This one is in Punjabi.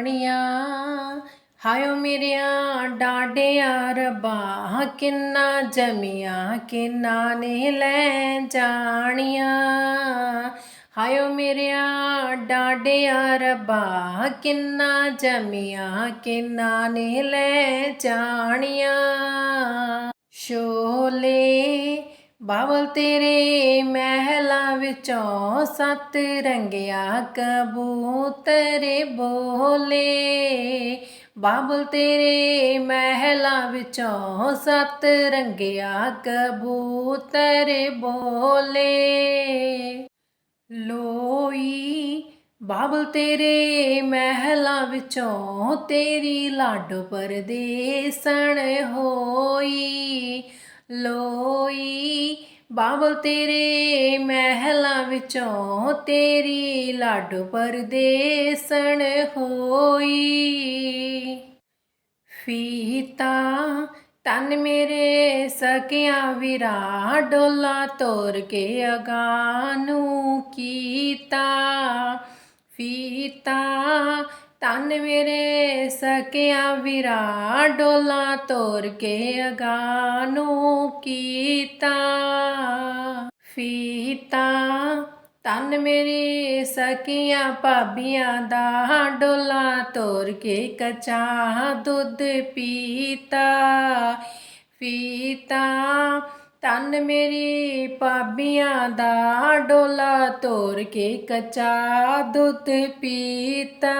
ਜਾਣੀਆਂ। ਹਾਇਓ ਮੇਰਿਆਂ ਡਾਡਿਆਂ, ਰੱਬਾ ਕਿੰਨਾ ਜਮੀਆਂ, ਕਿੰਨਾ ਨੇ ਲੈ ਜਾਣੀਆਂ। ਹਾਇਓ ਮੇਰਿਆਂ ਡਾਡਿਆਂ, ਰੱਬਾ ਕਿੰਨਾ ਜਮੀਆਂ, ਕਿੰਨਾ ਨੇ ਲੈ ਜਾਣੀਆਂ। ਸ਼ੋਲੇ ਬਾਵਲ ਤੇਰੇ ਮਹਿਲਾਂ ਵਿੱਚੋਂ ਸੱਤ ਰੰਗਿਆ ਕਬੂਤਰ ਬੋਲੇ। ਬਾਬਲ ਤੇਰੇ ਮਹਿਲਾਂ ਵਿੱਚੋਂ ਸੱਤ ਰੰਗਿਆ ਕਬੂਤਰ ਬੋਲੇ। ਲੋਈ ਬਾਬਲ ਤੇਰੇ ਮਹਿਲਾਂ ਵਿੱਚੋਂ ਤੇਰੀ ਲਾਡੋ ਪਰਦੇਸਣ ਹੋਈ। ਲੋਈ ਬਾਬਲ ਤੇਰੇ ਮਹਿਲਾਂ ਵਿੱਚੋਂ ਤੇਰੀ ਲਾਡੋ ਪਰਦੇਸਣ ਹੋਈ। ਫੀਤਾ ਤਨ ਮੇਰੇ ਸਕਿਆ ਵਿਰਾ, ਡੋਲਾ ਤੋਰ ਕੇ ਅਗਾਨੂੰ ਕੀਤਾ। ਫੀਤਾ ਤਨ ਮੇਰੇ ਸਕਿਆ ਵਿਰਾ, ਡੋਲਾ ਤੋਰ ਕੇ ਅਗਾਨੂੰ ਕੀਤਾ। ਫੀਤਾ, ਤਨ ਮੇਰੀ ਸਕੀਆਂ ਭਾਬੀਆਂ ਦਾ, ਡੋਲਾ ਤੋਰ ਕੇ ਕਚਾ ਦੁੱਧ ਪੀਤਾ। ਪੀਤਾ ਤਨ ਮੇਰੀ ਭਾਬੀਆਂ ਦਾ ਡੋਲਾ ਤੋਰ ਕੇ ਕਚਾ ਦੁੱਧ ਪੀਤਾ।